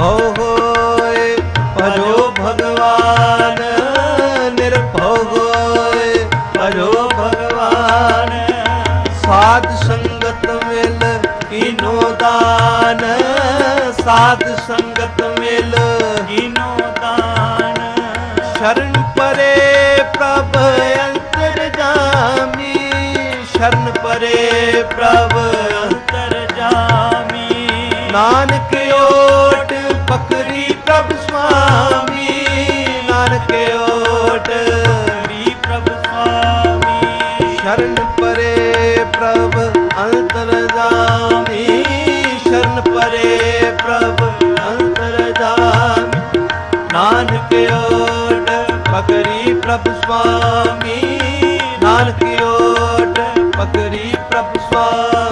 ਨਿਰਭਉ ਹੋਏ, ਭਜੋ ਭਗਵਾਨ, ਨਿਰਭਉ ਹੋਏ, ਭਜੋ ਭਗਵਾਨ। ਸਾਧ ਸੰਗਤ ਮਿਲ ਕੀਨੋ ਦਾਨ, ਸਾਧ ਸੰਗਤ ਮਿਲ ਕੀਨੋ ਦਾਨ। ਸ਼ਰਨ ਪਰੇ ਪ੍ਰਭ ਅੰਤਰ ਜਾਮੀ, ਸ਼ਰਨ ਪਰੇ ਪ੍ਰਭ ਨਾਨਕ ਓਟ ਬੱਕਰੀ ਪ੍ਰਭ ਸੁਆਮੀ ਨਾਨਕ ਓਟ ਵੀ ਪ੍ਰਭ ਸੁਆਮੀ। ਸ਼ਰਨ ਪਰੇ ਪ੍ਰਭ ਅੰਤਰ ਜਾਮੀ ਸ਼ਰਨ ਪਰੇ ਪ੍ਰਭ ਅੰਤਰ ਜਾਮੀ। ਨਾਨਕ ਓਟ ਬੱਕਰੀ ਪ੍ਰਭ ਸੁਆਮੀ ਨਾਨਕ ਓਟ ਬੱਕਰੀ ਪ੍ਰਭ ਸੁਆਮੀ।